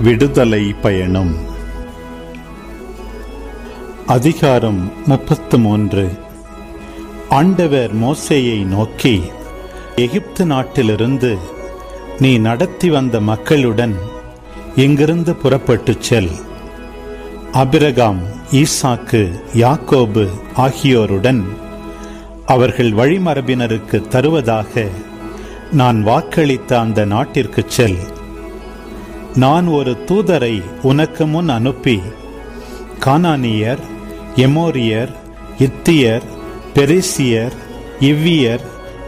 விடுதலை பயணம். அதிகாரம் முப்பத்து மூன்று ஆண்டவர் மோசேயை நோக்கி எகிப்து நாட்டிலிருந்து நீ நடத்தி வந்த மக்களுடன் இங்கிருந்து புறப்பட்டு செல். அபிரகாம் ஈசாக்கு யாக்கோபு ஆகியோருடன் அவர்கள் வழிமரபினருக்கு தருவதாக நான் வாக்களித்த அந்த நாட்டிற்குச் செல். நான் ஒரு தூதரை உனக்கு முன் அனுப்பி கானானியர் எமோரியர் இத்தியர் பெரிசியர் இவ்வியர்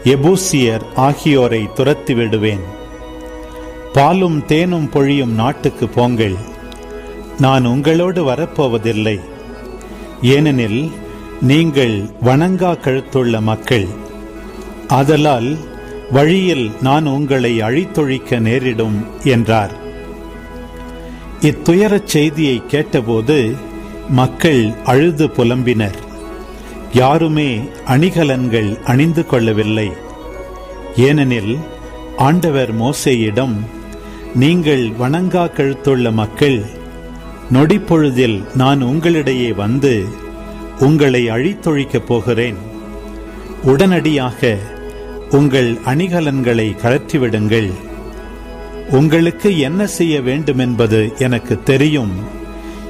எபூசியர் ஆகியோரை துரத்தி விடுவேன். பாலும் தேனும் பொழியும் நாட்டுக்கு போங்கள். நான் உங்களோடு வரப்போவதில்லை. ஏனெனில் நீங்கள் வணங்கா கழுத்துள்ள மக்கள். ஆதலால் வழியில் நான் உங்களை அழித்தொழிக்க நேரிடும் என்றார். இத்துயரச் செய்தியை கேட்டபோது மக்கள் அழுது புலம்பினர். யாருமே அணிகலன்கள் அணிந்து கொள்ளவில்லை. ஏனெனில் ஆண்டவர் மோசேயிடம் நீங்கள் வணங்கா கழுத்துள்ள மக்கள் நொடிப்பொழுதில் நான் உங்களிடையே வந்து உங்களை அழித்தொழிக்கப் போகிறேன். உடனடியாக உங்கள் அணிகலன்களை கழற்றிவிடுங்கள். உங்களுக்கு என்ன செய்ய வேண்டுமென்பது எனக்கு தெரியும்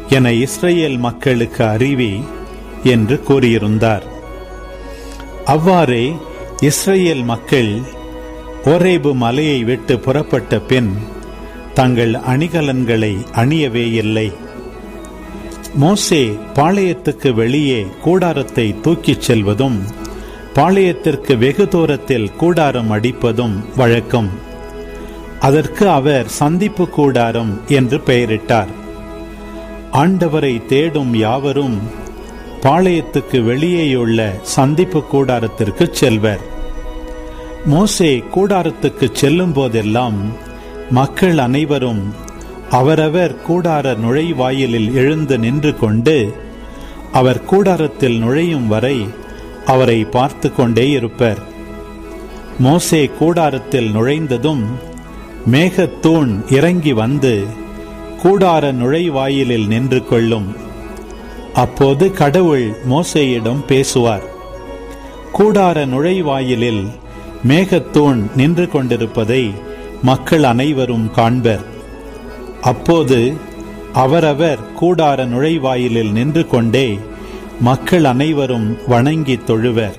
என இஸ்ரேல் மக்களுக்கு அறிவி என்று கூறியிருந்தார். அவ்வாறே இஸ்ரேல் மக்கள் ஒரேபு மலையை விட்டு புறப்பட்ட பின் தங்கள் அணிகலன்களை அணியவே இல்லை மோசே பாளையத்துக்கு வெளியே கூடாரத்தை தூக்கிச் செல்வதும் பாளையத்திற்கு வெகு தூரத்தில் கூடாரம் அடிப்பதும் வழக்கம். அதற்கு அவர் சந்திப்பு கூடாரம் என்று பெயரிட்டார். ஆண்டவரை தேடும் யாவரும் பாளையத்துக்கு வெளியேயுள்ள சந்திப்பு கூடாரத்திற்கு செல்வர். மோசே கூடாரத்துக்கு செல்லும் போதெல்லாம் மக்கள் அனைவரும் அவரவர் கூடார நுழைவாயிலில் எழுந்து நின்று கொண்டு அவர் கூடாரத்தில் நுழையும் வரை அவரை பார்த்து கொண்டே இருப்பர். மோசே கூடாரத்தில் நுழைந்ததும் மேகத்தூண் இறங்கி வந்து கூடார நுழைவாயிலில் நின்று கொள்ளும். அப்போது கடவுள் மோசையிடம் பேசுவார். கூடார நுழைவாயிலில் மேகத்தூண் நின்று கொண்டிருப்பதை மக்கள் அனைவரும் காண்பர். அப்போது அவரவர் கூடார நுழைவாயிலில் நின்று கொண்டே மக்கள் அனைவரும் வணங்கி தொழுவர்.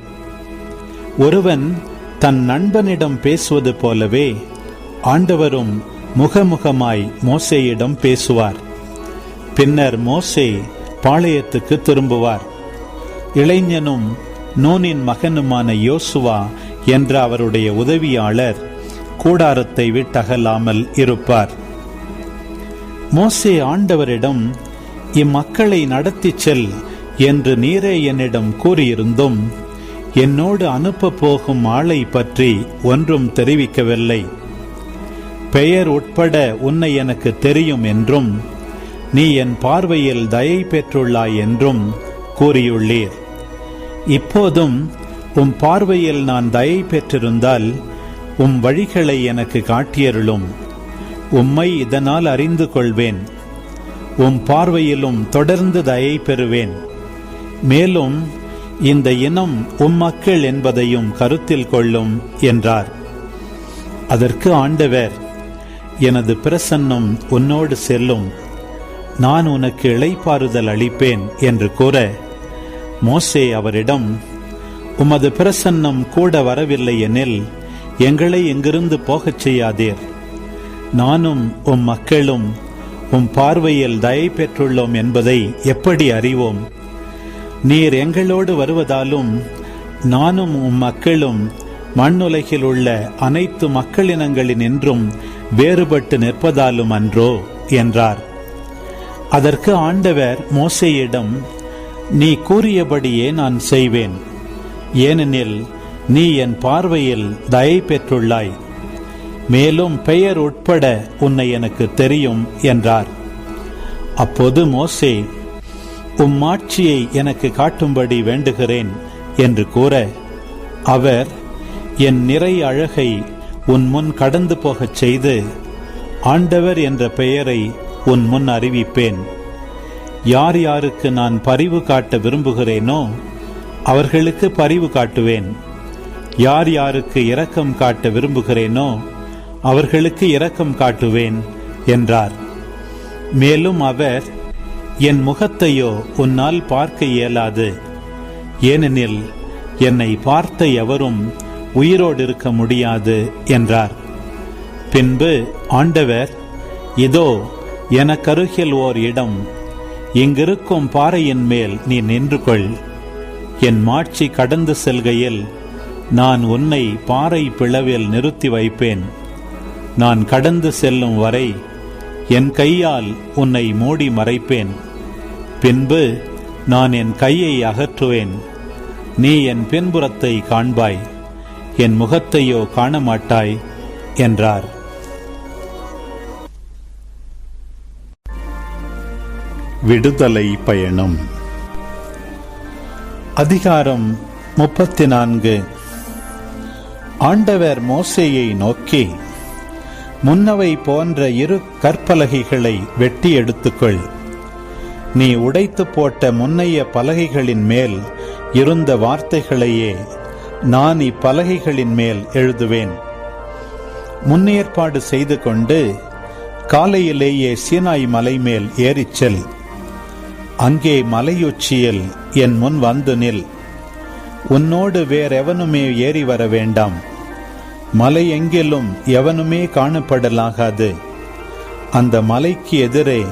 ஒருவன் தன் நண்பனிடம் பேசுவது போலவே ஆண்டவரும் முகமுகமாய் மோசேயிடம் பேசுவார். பின்னர் மோசே பாளையத்துக்கு திரும்புவார். இளைஞனும் நூனின் மகனுமான யோசுவா என்ற அவருடைய உதவியாளர் கூடாரத்தை விட்டகலாமல் இருப்பார். மோசே ஆண்டவரிடம் இம்மக்களை நடத்திச் செல் என்று நீரே என்னிடம் கூறியிருந்தும் என்னோடு அனுப்பப் போகும் ஆளை பற்றி ஒன்றும் தெரிவிக்கவில்லை. பெயர் உட்பட உன்னை எனக்கு தெரியும் என்றும் நீ என் பார்வையில் தயை பெற்றுள்ளாய் என்றும் கூறியுள்ளீர். இப்போதும் உம் பார்வையில் நான் தயை பெற்றிருந்தால் உம் வழிகளை எனக்கு காட்டியருளும். உம்மை இதனால் அறிந்து கொள்வேன். உம் பார்வையிலும் தொடர்ந்து தயை பெறுவேன். மேலும் இந்த இனம் உம் மக்கள் என்பதையும் கருத்தில் கொள்ளும் என்றார். அதற்கு ஆண்டவர் எனது பிரசன்னம் உன்னோடு செல்லும். நான் உனக்கு இளைப்பாறுதல் அளிப்பேன் என்று கூற மோசே அவரிடம் உமது பிரசன்னம் கூட வரவில்லை எனில் எங்களை எங்கிருந்து போகச் செய்யாதீர். நானும் உம் மக்களும் உம் பார்வையில் தயை பெற்றுள்ளோம் என்பதை எப்படி அறிவோம்? நீர் எங்களோடு வருவதாலும் நானும் உம் மக்களும் மண்ணுலகில் உள்ள அனைத்து மக்களினங்களின் என்றும் வேறுபட்டு நிற்பதாலும் அன்றோ என்றார். அதற்கு ஆண்டவர் மோசையிடம் நீ கூறியபடியே நான் செய்வேன். ஏனெனில் நீ என் பார்வையில் தயை பெற்றுள்ளாய். மேலும் பெயர் உட்பட உன்னை எனக்கு தெரியும் என்றார். அப்போது மோசே உம்மாட்சியை எனக்கு காட்டும்படி வேண்டுகிறேன் என்று கூற அவர் என் நிறை அழகை உன் முன் கடந்து போகச் செய்து ஆண்டவர் என்ற பெயரை உன் முன் அறிவிப்பேன். யார் யாருக்கு நான் பரிவு காட்ட விரும்புகிறேனோ அவர்களுக்கு பரிவு காட்டுவேன். யார் யாருக்கு இரக்கம் காட்ட விரும்புகிறேனோ அவர்களுக்கு இரக்கம் காட்டுவேன் என்றார். மேலும் அவர் என் முகத்தையோ உன்னால் பார்க்க இயலாது. ஏனெனில் என்னை பார்த்த எவரும் உயிரோடு இருக்க முடியாது என்றார். பின்பு ஆண்டவர் இதோ எனக்கருகில் ஓர் இடம். இங்கிருக்கும் பாறையின் மேல் நீ நின்று கொள் என் மாட்சி கடந்து செல்கையில் நான் உன்னை பாறை பிளவில் நிறுத்தி வைப்பேன். நான் கடந்து செல்லும் வரை என் கையால் உன்னை மூடி மறைப்பேன். பின்பு நான் என் கையை அகற்றுவேன். நீ என் பின்புறத்தை காண்பாய். என் முகத்தையோ காண மாட்டாய் என்றார். விடுதலை பயணம். அதிகாரம் முப்பத்தி நான்கு ஆண்டவர் மோசேயை நோக்கி முன்னவை போன்ற இரு கற்பலகைகளை வெட்டி எடுத்துக்கொள். நீ உடைத்து போட்ட முன்னைய பலகைகளின் மேல் இருந்த வார்த்தைகளையே நான் இப்பலகைகளின் மேல் எழுதுவேன். முன்னேற்பாடு செய்து கொண்டு காலையிலேயே சீனாய் மலை மேல் ஏறிச்செல் அங்கே மலையுச்சியில் என் முன் வந்து நில். உன்னோடு வேறெவனுமே ஏறி வர வேண்டாம். மலை எங்கிலும் எவனுமே காணப்படலாகாது. அந்த மலைக்கு எதிரே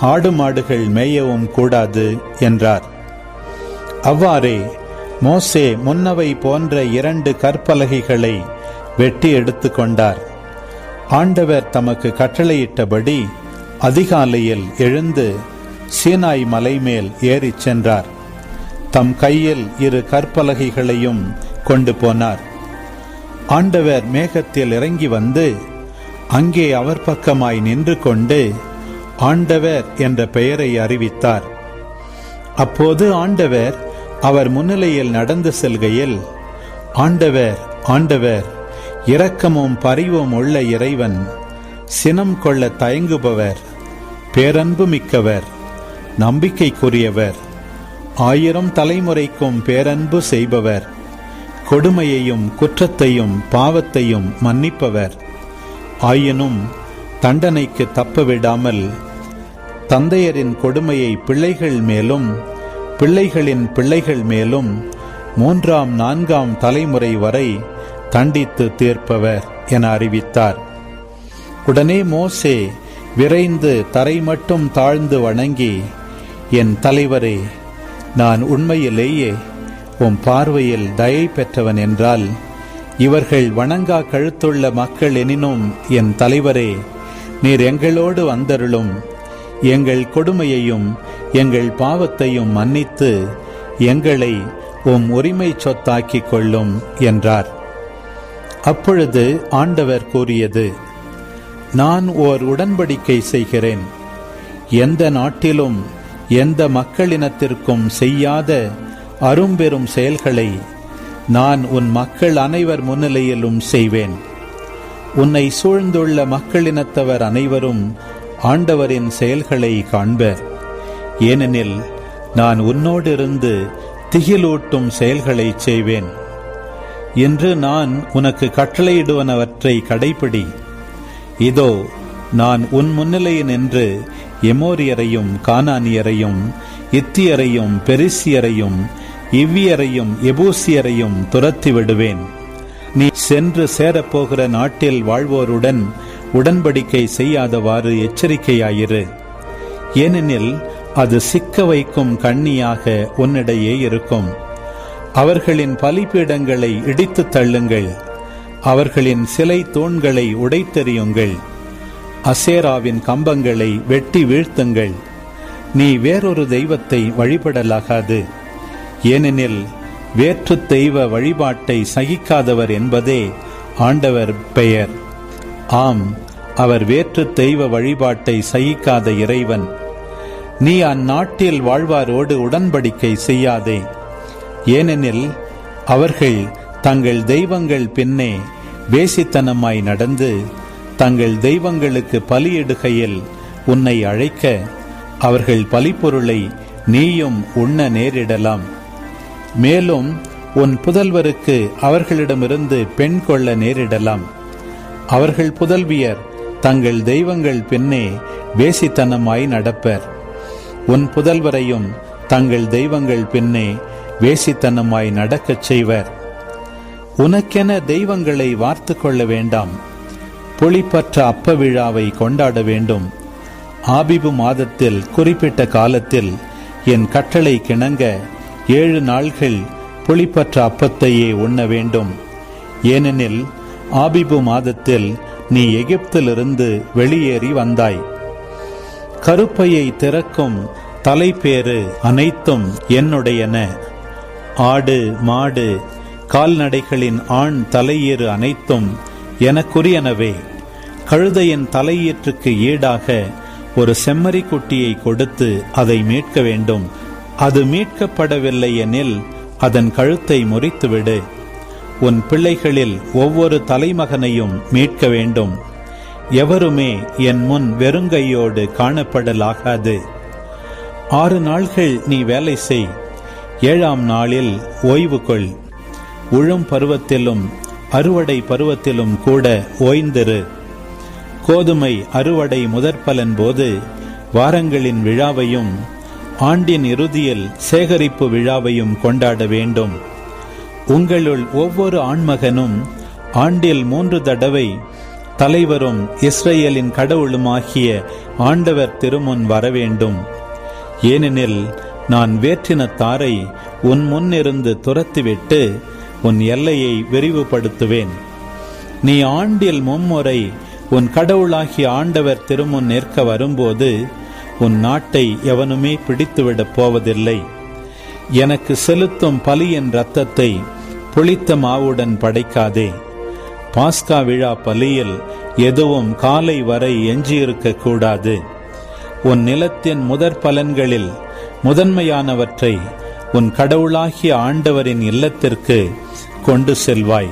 ஆடு மாடுகள் மேயவும் கூடாது என்றார். அவ்வாறே மோசே முன்னவை போன்ற இரண்டு கற்பலகைகளை வெட்டி எடுத்துக்கொண்டார். ஆண்டவர் தமக்கு கட்டளையிட்டபடி அதிகாலையில் எழுந்து சீனாய் மலை மேல் ஏறிச் சென்றார். தம் கையில் இரு கற்பலகைகளையும் கொண்டு போனார். ஆண்டவர் மேகத்தில் இறங்கி வந்து அங்கே அவர் பக்கமாய் நின்று கொண்டு ஆண்டவர் என்ற பெயரை அறிவித்தார். அப்போது ஆண்டவர் அவர் முன்னிலையில் நடந்து செல்கையில் ஆண்டவர் ஆண்டவர் இரக்கமும் பரிவும் உள்ள இறைவன் சினம் கொள்ள தயங்குபவர் பேரன்பு மிக்கவர் நம்பிக்கைக்குரியவர் ஆயிரம் தலைமுறைக்கும் பேரன்பு செய்பவர் கொடுமையையும் குற்றத்தையும் பாவத்தையும் மன்னிப்பவர். ஆயினும் தண்டனைக்கு தப்பவிடாமல் தந்தையரின் கொடுமையை பிள்ளைகள் மேலும் பிள்ளைகளின் பிள்ளைகள் மேலும் மூன்றாம் நான்காம் தலைமுறை வரை தண்டித்து தீர்ப்பவர் என அறிவித்தார். உடனே மோசே விரைந்து தரை மட்டும் தாழ்ந்து வணங்கி என் தலைவரே நான் உண்மையிலேயே உம் பார்வையில் தயை பெற்றவன் என்றால் இவர்கள் வணங்கா கழுத்துள்ள மக்கள் எனினும் என் தலைவரே நீர் எங்களோடு வந்தருளும் எங்கள் கொடுமையையும் எங்கள் பாவத்தையும் மன்னித்து எங்களை உம் உரிமை சொத்தாக்கிக் கொள்ளும் என்றார். அப்பொழுது ஆண்டவர் கூறியது நான் ஓர் உடன்படிக்கை செய்கிறேன். எந்த நாட்டிலும் எந்த மக்களினத்திற்கும் செய்யாத அரும்பெரும் செயல்களை நான் உன் மக்கள் அனைவர் முன்னிலையிலும் செய்வேன். உன்னை சூழ்ந்துள்ள மக்களினத்தவர் அனைவரும் ஆண்டவரின் செயல்களை காண்பர். ஏனெனில் நான் உன்னோடிருந்து திகிலூட்டும் செயல்களை செய்வேன். என்று நான் உனக்கு கட்டளையிடுவனவற்றை கடைப்பிடி. இதோ நான் உன் முன்னிலையில் நின்று எமோரியரையும் கானானியரையும் இத்தியரையும் பெரிசியரையும் இவ்வியரையும் எபூசியரையும் துரத்தி விடுவேன். நீ சென்று சேரப்போகிற நாட்டில் வாழ்வோருடன் உடன்படிக்கை செய்யாதவாறு எச்சரிக்கையாயிரு. ஏனெனில் அது சிக்க வைக்கும் கண்ணியாக உன்னிடையே இருக்கும். அவர்களின் பலிபீடங்களை இடித்து தள்ளுங்கள். அவர்களின் சிலை தூண்களை உடைத்தெறியுங்கள். அசேராவின் கம்பங்களை வெட்டி வீழ்த்துங்கள். நீ வேறொரு தெய்வத்தை வழிபடலாகாது. ஏனெனில் வேற்று தெய்வ வழிபாட்டை சகிக்காதவர் என்பதே ஆண்டவர் பெயர். ஆம் அவர் வேற்று தெய்வ வழிபாட்டை சகிக்காத இறைவன். நீ அந்நாட்டில் வாழ்வாரோடு உடன்படிக்கை செய்யாதே. ஏனெனில் அவர்கள் தங்கள் தெய்வங்கள் பின்னே வேசித்தனமாய் நடந்து தங்கள் தெய்வங்களுக்கு பலியிடுகையில் உன்னை அழைக்க அவர்கள் பலிப்பொருளை நீயும் உண்ண நேரிடலாம். மேலும் உன் புதல்வருக்கு அவர்களிடமிருந்து பெண் கொள்ள நேரிடலாம். அவர்கள் புதல்வியர் தங்கள் தெய்வங்கள் பின்னே வேசித்தனமாய் நடப்பர். உன் புதல்வரையும் தங்கள் தெய்வங்கள் பின்னே வேசித்தனமாய் நடக்கச் செய்வர். உனக்கென தெய்வங்களை வார்த்து கொள்ள வேண்டாம். புளிப்பற்ற அப்ப விழாவை கொண்டாட வேண்டும். ஆபிபு மாதத்தில் குறிப்பிட்ட காலத்தில் என் கட்டளை கிணங்க ஏழு நாள்கள் புளிப்பற்ற அப்பத்தையே உண்ண வேண்டும். ஏனெனில் ஆபிபு மாதத்தில் நீ எகிப்திலிருந்து வெளியேறி வந்தாய். கருப்பையை திறக்கும் தலைப்பேறு அனைத்தும் என்னுடையன. ஆடு மாடு கால்நடைகளின் ஆண் தலையீறு அனைத்தும் எனக்குரியனவே. கழுதையின் தலையீற்றுக்கு ஈடாக ஒரு செம்மறி குட்டியை கொடுத்து அதை மீட்க வேண்டும். அது மீட்கப்படவில்லை எனில் அதன் கழுத்தை முறித்துவிடு. உன் பிள்ளைகளில் ஒவ்வொரு தலைமகனையும் மீட்க வேண்டும். எவருமே என் முன் வெறுங்கையோடு காணப்படலாகாது. ஆறு நாள்கள் நீ வேலை செய். ஏழாம் நாளில் ஓய்வு கொள். உழும் பருவத்திலும் அறுவடை பருவத்திலும் கூட ஓய்ந்திரு. கோதுமை அறுவடை முதற்பலன் போது வாரங்களின் விழாவையும் ஆண்டின் இறுதியில் சேகரிப்பு விழாவையும் கொண்டாட வேண்டும். உங்களுள் ஒவ்வொரு ஆண்மகனும் ஆண்டில் மூன்று தடவை தலைவரும் இஸ்ரேலின் கடவுளுமாகிய ஆண்டவர் திருமுன் வரவேண்டும். ஏனெனில் நான் வேற்றின தாரை உன் முன்னிருந்து துரத்திவிட்டு உன் எல்லையை விரிவுபடுத்துவேன். நீ ஆண்டில் மும்முறை உன் கடவுளாகிய ஆண்டவர் திருமுன் நிற்க வரும்போது உன் நாட்டை எவனுமே பிடித்துவிடப் போவதில்லை. எனக்கு செலுத்தும் பலியின் இரத்தத்தை புளித்த மாவுடன் படைக்காதே. பாஸ்கா விழா பலியில் எதுவும் காலை வரை எஞ்சியிருக்க கூடாது. உன் நிலத்தின் முதற் பலன்களில் முதன்மையானவற்றை உன் கடவுளாகிய ஆண்டவரின் இல்லத்திற்கு கொண்டு செல்வாய்.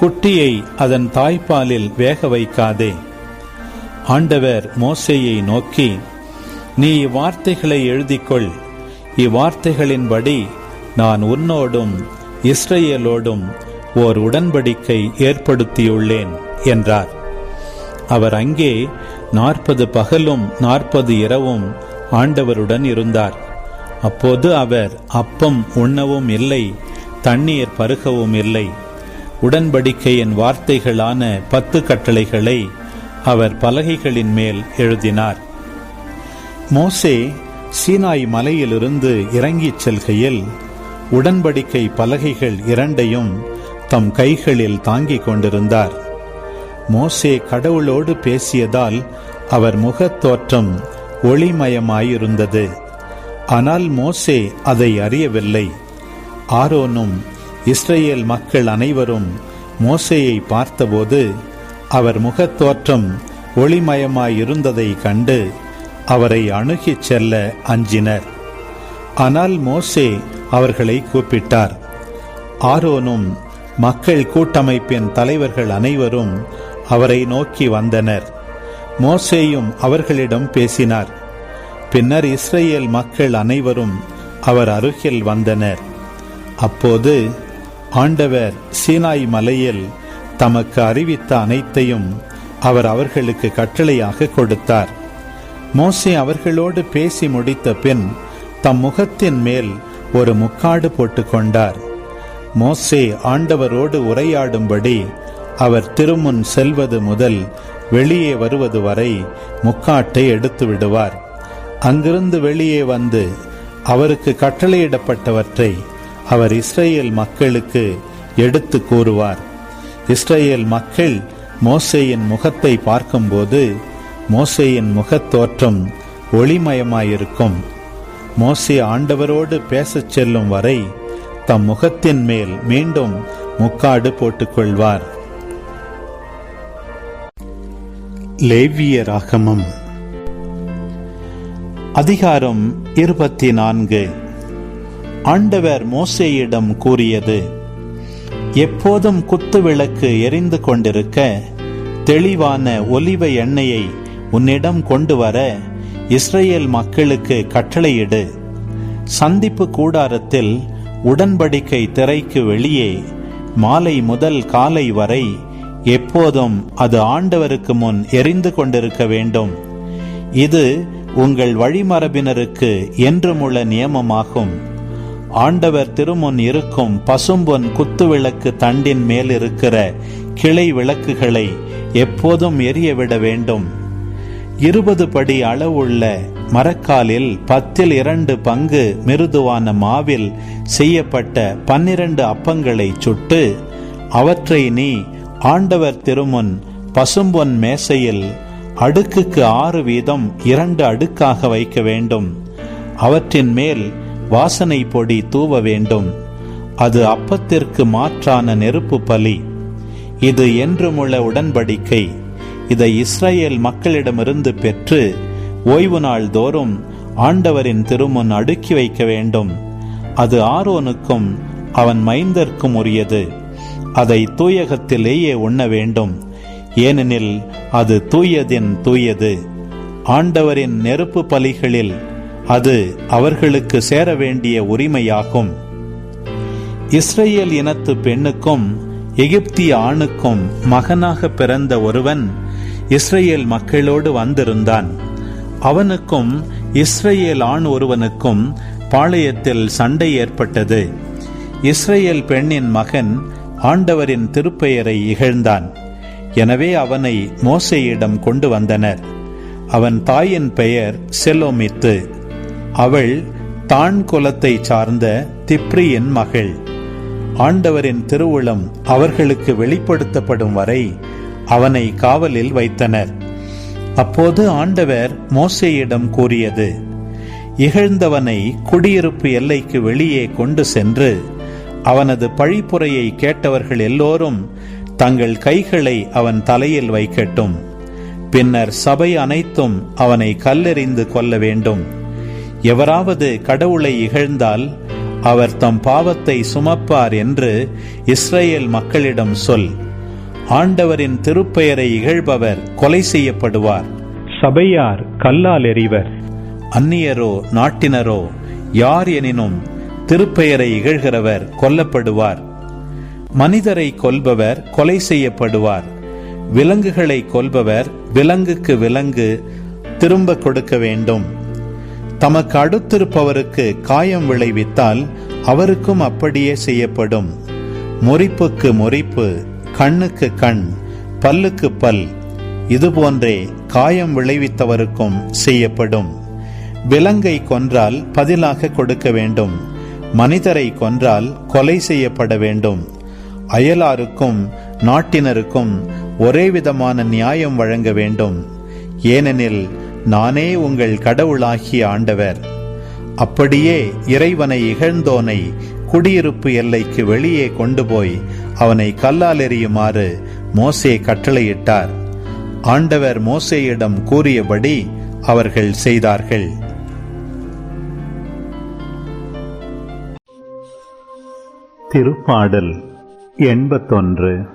குட்டியை அதன் தாய்ப்பாலில் வேக வைக்காதே. ஆண்டவர் மோசையை நோக்கி நீ இவ்வார்த்தைகளை எழுதிக்கொள். இவ்வார்த்தைகளின்படி நான் உன்னோடும் இஸ்ரேலோடும் ஓர் உடன்படிக்கை ஏற்படுத்தியுள்ளேன் என்றார். அவர் அங்கே நாற்பது பகலும் நாற்பது இரவும் ஆண்டவருடன் இருந்தார். அப்போது அவர் அப்பம் உண்ணவும் இல்லை தண்ணீர் பருகவும் இல்லை. உடன்படிக்கையின் வார்த்தைகளான பத்து கட்டளைகளை அவர் பலகைகளின் மேல் எழுதினார். மோசே சீனாய் மலையிலிருந்து இறங்கிச் செல்கையில் உடன்படிக்கை பலகைகள் இரண்டையும் தம் கைகளில் தாங்கிக் கொண்டிருந்தார். மோசே கடவுளோடு பேசியதால் அவர் முகத்தோற்றம் ஒளிமயமாயிருந்தது. ஆனால் மோசே அதை அறியவில்லை. ஆரோனும் இஸ்ரேல் மக்கள் அனைவரும் மோசேயை பார்த்தபோது அவர் முகத்தோற்றம் ஒளிமயமாயிருந்ததை கண்டு அவரை அணுகிச் செல்ல அஞ்சினர். ஆனால் மோசே அவர்களை கூப்பிட்டார். ஆரோனும் மக்கள் கூட்டமைப்பின் தலைவர்கள் அனைவரும் அவரை நோக்கி வந்தனர். மோசேயும் அவர்களிடம் பேசினார். பின்னர் இஸ்ரேல் மக்கள் அனைவரும் அவர் அருகில் வந்தனர். அப்போது ஆண்டவர் சீனாய் மலையில் தமக்கு அறிவித்த அனைத்தையும் அவர் அவர்களுக்கு கட்டளையாக கொடுத்தார். மோசே அவர்களோடு பேசி முடித்த பின் தம் முகத்தின் மேல் ஒரு முக்காடு போட்டுக்கொண்டார். மோசே ஆண்டவரோடு உரையாடும்படி அவர் திருமுன் செல்வது முதல் வெளியே வருவது வரை முக்காட்டை எடுத்து விடுவார். அங்கிருந்து வெளியே வந்து அவருக்கு கட்டளையிடப்பட்டவற்றை அவர் இஸ்ரேல் மக்களுக்கு எடுத்து கூறுவார். இஸ்ரேல் மக்கள் மோசேயின் முகத்தை பார்க்கும்போது மோசேயின் முகத்தோற்றம் ஒளிமயமாயிருக்கும். மோசே ஆண்டவரோடு பேசச் செல்லும் வரை தம் முகத்தின் மேல் மீண்டும் முக்காடு போட்டுக்கொள்வார். லேவிய ராகமம் அதிகாரம் இருபத்தி நான்கு ஆண்டவர் மோசேயிடம் கூறியது எப்போதும் குத்து விளக்கு எரிந்து கொண்டிருக்க தெளிவான ஒலிவ எண்ணெயை உன்னிடம் கொண்டு வர இஸ்ரேல் மக்களுக்கு கட்டளையிடு. சந்திப்பு கூடாரத்தில் உடன்படிக்கை திரைக்கு வெளியே மாலை முதல் காலை வரை எப்போதும் அது ஆண்டவருக்கு முன் எரிந்து கொண்டிருக்க வேண்டும். இது உங்கள் வழிமரபினருக்கு என்றுமுள்ள நியமமாகும். ஆண்டவர் திருமுன் இருக்கும் பசும்பொன் குத்துவிளக்கு தண்டின் மேல் இருக்கிற கிளை விளக்குகளை எப்போதும் எரியவிட வேண்டும். இருபது படி அளவுள்ள மரக்காலில் பத்தில் இரண்டு பங்கு மிருதுவான மாவில் செய்யப்பட்ட பன்னிரண்டு அப்பங்களை சுட்டு அவற்றை நீ ஆண்டவர் திருமுன் பசும்பொன் மேசையில் அடுக்குக்கு ஆறு வீதம் இரண்டு அடுக்காக வைக்க வேண்டும். அவற்றின் மேல் வாசனை பொடி தூவ வேண்டும். அது அப்பத்திற்கு மாற்றான நெருப்பு பலி. இது என்றுமுள்ள உடன்படிக்கை. இதை இஸ்ரேல் மக்களிடமிருந்து பெற்று ஓய்வு நாள் தோறும் ஆண்டவரின் திருமுன் அடுக்கி வைக்க வேண்டும். அது ஆரோனுக்கும் அவன் மைந்தர்க்கும் உரியது. அதை தூயகத்திலேயே உண்ண வேண்டும். ஏனெனில் அது தூயதின் தூயது. ஆண்டவரின் நெருப்பு பலிகளில் அது அவர்களுக்கு சேர வேண்டிய உரிமையாகும். இஸ்ரேல் இனத்து பெண்ணுக்கும் எகிப்திய ஆணுக்கும் மகனாக பிறந்த ஒருவன் இஸ்ரேல் மக்களோடு வந்திருந்தான். அவனுக்கும் இஸ்ரேல் ஆண் ஒருவனுக்கும் பாளையத்தில் சண்டை ஏற்பட்டது. இஸ்ரேல் பெண்ணின் மகன் ஆண்டவரின் திருப்பெயரை இகழ்ந்தான். எனவே அவனை மோசையிடம் கொண்டு வந்தனர். அவன் தாயின் பெயர் செலோமித்து. அவள் தான் குலத்தை சார்ந்த திப்ரியின் மகள். ஆண்டவரின் திருவுளம் அவர்களுக்கு வெளிப்படுத்தப்படும் வரை அவனை காவலில் வைத்தனர். அப்போது ஆண்டவர் மோசேயிடம் கூறியது இகழ்ந்தவனை குடியிருப்பு எல்லைக்கு வெளியே கொண்டு சென்று அவனது பழிப்புரையை கேட்டவர்கள் எல்லோரும் தங்கள் கைகளை அவன் தலையில் வைக்கட்டும். பின்னர் சபை அனைத்தும் அவனை கல்லெறிந்து கொள்ள வேண்டும். எவராவது கடவுளை இகழ்ந்தால் அவர் தம் பாவத்தை சுமப்பார் என்று இஸ்ரேல் மக்களிடம் சொல். ஆண்டவரின் திருப்பெயரை இகழ்பவர் கொலை செய்யப்படுவார். சபையார் கல்லால் எறிவர். அந்நியரோ நாட்டினரோ யார் எனினும் திருப்பெயரை இகழ்கிறவர் கொல்லப்படுவார். மனிதரை கொல்பவர் கொலை செய்யப்படுவார். விலங்குகளை கொல்பவர் விலங்குக்கு விலங்கு திரும்ப கொடுக்க வேண்டும். தமக்கு அடுத்திருப்பவருக்கு காயம் விளைவித்தால் அவருக்கும் அப்படியே செய்யப்படும். முறிப்புக்கு முறிப்பு கண்ணுக்கு கண் பல்லுக்கு பல் இதுபோன்றே காயம் விளைவித்தவருக்கும் செய்யப்படும். விலங்கை கொன்றால் பதிலாக கொடுக்க வேண்டும். மனிதரை கொன்றால் கொலை செய்யப்பட வேண்டும். அயலாருக்கும் நாட்டினருக்கும் ஒரே விதமான நியாயம் வழங்க வேண்டும். ஏனெனில் நானே உங்கள் கடவுளாகிய ஆண்டவர். அப்படியே இறைவனை இகழ்ந்தோனை குடியிருப்பு எல்லைக்கு வெளியே கொண்டு போய் அவனை கல்லால் எறியுமாறு மோசே கட்டளையிட்டார். ஆண்டவர் மோசேயிடம் கூறியபடி அவர்கள் செய்தார்கள். திருப்பாடல் எண்பத்தொன்று.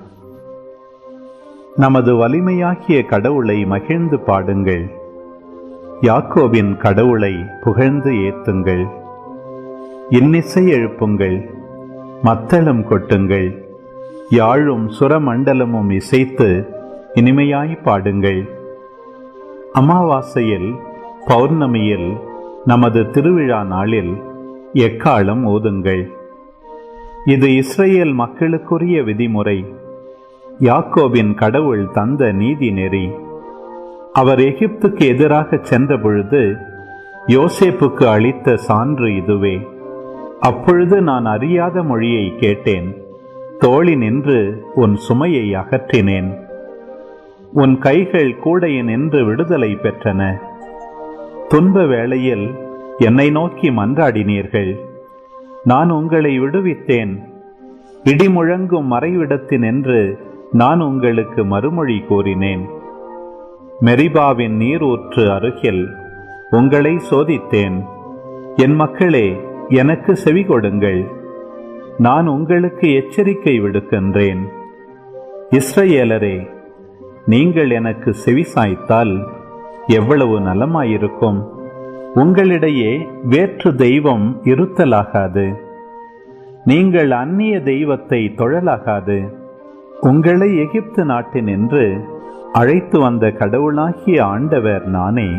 நமது வலிமையாகிய கடவுளை மகிழ்ந்து பாடுங்கள். யாக்கோவின் கடவுளை புகழ்ந்து ஏத்துங்கள். இன்னிசை எழுப்புங்கள். மத்தளம் கொட்டுங்கள். யாழும் சுரமண்டலமும் இசைத்து இனிமையாய் பாடுங்கள். அமாவாசையில் பௌர்ணமியில் நமது திருவிழா நாளில் எக்காலம் ஓதுங்கள். இது இஸ்ரேல் மக்களுக்குரிய விதிமுறை. யாக்கோவின் கடவுள் தந்த நீதி நெறி. அவர் எகிப்துக்கு எதிராக சென்ற பொழுது யோசேப்புக்கு அளித்த சான்று இதுவே. அப்பொழுது நான் அறியாத மொழியை கேட்டேன். தோழி நின்று உன் சுமையை அகற்றினேன். உன் கைகள் கூடையின் நின்று விடுதலை பெற்றன. துன்ப வேளையில் என்னை நோக்கி மன்றாடினீர்கள். நான் உங்களை விடுவித்தேன். இடிமுழங்கும் மறைவிடத்தினின்று நான் உங்களுக்கு மறுமொழி கூறினேன். மெரிபாவின் நீரூற்று அருகில் உங்களை சோதித்தேன். என் மக்களே எனக்கு செவி கொடுங்கள். நான் உங்களுக்கு எச்சரிக்கை விடுக்கின்றேன். இஸ்ரேலரே நீங்கள் எனக்கு செவி சாய்த்தால் எவ்வளவு நலமாயிருக்கும்? உங்களிடையே வேற்று தெய்வம் இருத்தலாகாது. நீங்கள் அந்நிய தெய்வத்தை தொழலாகாது. உங்களை எகிப்து நாட்டினின்று அழைத்து வந்த கடவுளாகிய ஆண்டவர் நானே.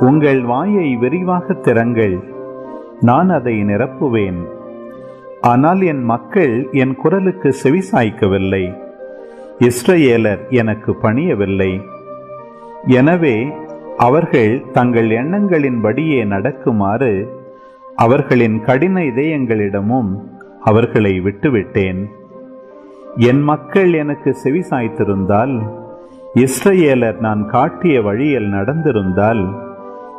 உங்கள் வாயை விரிவாக திறங்கள் நான் அதை நிரப்புவேன். ஆனால் என் மக்கள் என் குரலுக்கு செவிசாய்க்கவில்லை. இஸ்ரேலர் எனக்கு பணியவில்லை. எனவே அவர்கள் தங்கள் எண்ணங்களின்படியே நடக்குமாறு அவர்களின் கடின இதயங்களிடமும் அவர்களை விட்டுவிட்டேன். என் மக்கள் எனக்கு செவிசாய்த்திருந்தால் இஸ்ரேலர் நான் காட்டிய வழியில் நடந்திருந்தால்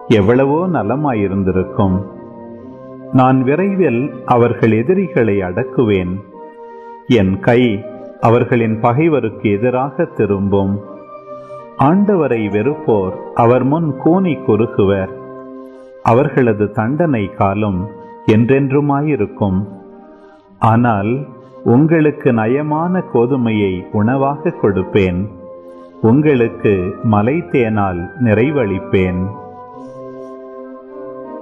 எவ்வளவோ நலமாயிருந்திருக்கும். நான் விரைவில் அவர்கள் எதிரிகளை அடக்குவேன். என் கை அவர்களின் பகைவருக்கு எதிராக திரும்பும். ஆண்டவரை வெறுப்போர் அவர் முன் கூனி குறுகுவர். அவர்களது தண்டனை காலம் என்றென்றுமாயிருக்கும். ஆனால் உங்களுக்கு நயமான கோதுமையை உணவாக கொடுப்பேன். உங்களுக்கு மலை தேனால் நிறைவளிப்பேன்.